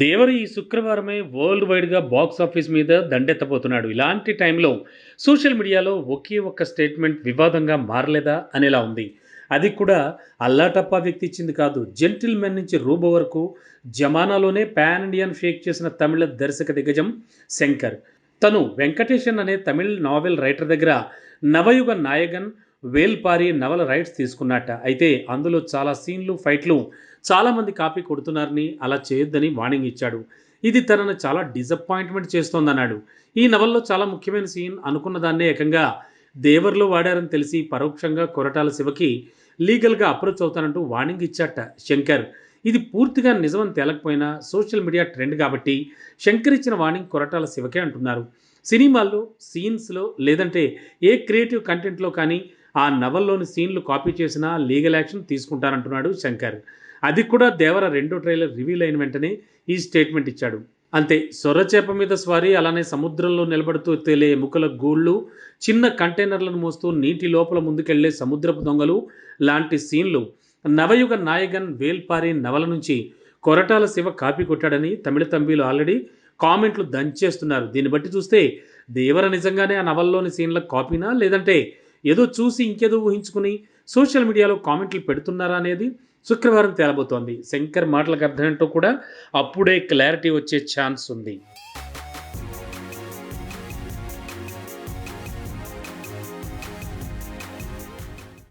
దేవర ఈ శుక్రవారమే వరల్డ్ వైడ్గా బాక్స్ ఆఫీస్ మీద దండెత్తబోతున్నాడు. ఇలాంటి టైంలో సోషల్ మీడియాలో ఒకే ఒక్క స్టేట్మెంట్ వివాదంగా మారలేదా అనేలా ఉంది. అది కూడా అల్లాటప్పా వ్యక్తి ఇచ్చింది కాదు. జెంటిల్ మెన్ నుంచి రూబో వరకు జమానాలోనే పాన్ ఇండియన్ ఫేక్ చేసిన తమిళ దర్శక దిగ్గజం శంకర్. తను వెంకటేషన్ అనే తమిళ్ నావెల్ రైటర్ దగ్గర నవయుగ నాయగన్ వేల్పారి నవల రైట్స్ తీసుకున్నట్ట. అయితే అందులో చాలా సీన్లు ఫైట్లు చాలామంది కాపీ కొడుతున్నారని అలా చేయొద్దని వార్నింగ్ ఇచ్చాడు. ఇది తనను చాలా డిసప్పాయింట్మెంట్ చేస్తోందన్నాడు. ఈ నవల్లో చాలా ముఖ్యమైన సీన్ అనుకున్న దాన్నే ఏకంగా దేవర్లో వాడారని తెలిసి పరోక్షంగా కొరటాల శివకి లీగల్గా అప్రోచ్ అవుతానంటూ వార్నింగ్ ఇచ్చాట శంకర్. ఇది పూర్తిగా నిజమని తేలకపోయినా సోషల్ మీడియా ట్రెండ్ కాబట్టి శంకర్ ఇచ్చిన వార్నింగ్ కొరటాల శివకే అంటున్నారు. సినిమాల్లో సీన్స్లో లేదంటే ఏ క్రియేటివ్ కంటెంట్లో కానీ ఆ నవల్లోని సీన్లు కాపీ చేసినా లీగల్ యాక్షన్ తీసుకుంటానంటున్నాడు శంకర్. అది కూడా దేవర రెండో ట్రైలర్ రివీల్ అయిన వెంటనే ఈ స్టేట్మెంట్ ఇచ్చాడు. అంతే సొర్రచేప మీద స్వారీ అలానే సముద్రంలో నిలబడుతూ తేలే ఎముకల గూళ్ళు చిన్న కంటైనర్లను మోస్తూ నీటి లోపల ముందుకెళ్ళే సముద్రపు దొంగలు లాంటి సీన్లు. నవయుగ నాయగన్ వేల్పారి నవల నుంచి కొరటాల శివ కాపీ కొట్టాడని తమిళ తంబీలు ఆల్రెడీ కామెంట్లు దంచేస్తున్నారు. దీన్ని బట్టి చూస్తే దేవర నిజంగానే ఆ నవల్లోని సీన్ల కాపీనా లేదంటే ఏదో చూసి ఇంకేదో ఊహించుకుని సోషల్ మీడియాలో కామెంట్లు పెడుతున్నారా అనేది శుక్రవారం తేలబోతోంది. శంకర్ మాటలకు అర్థమేంటో కూడా అప్పుడే క్లారిటీ వచ్చే ఛాన్స్ ఉంది.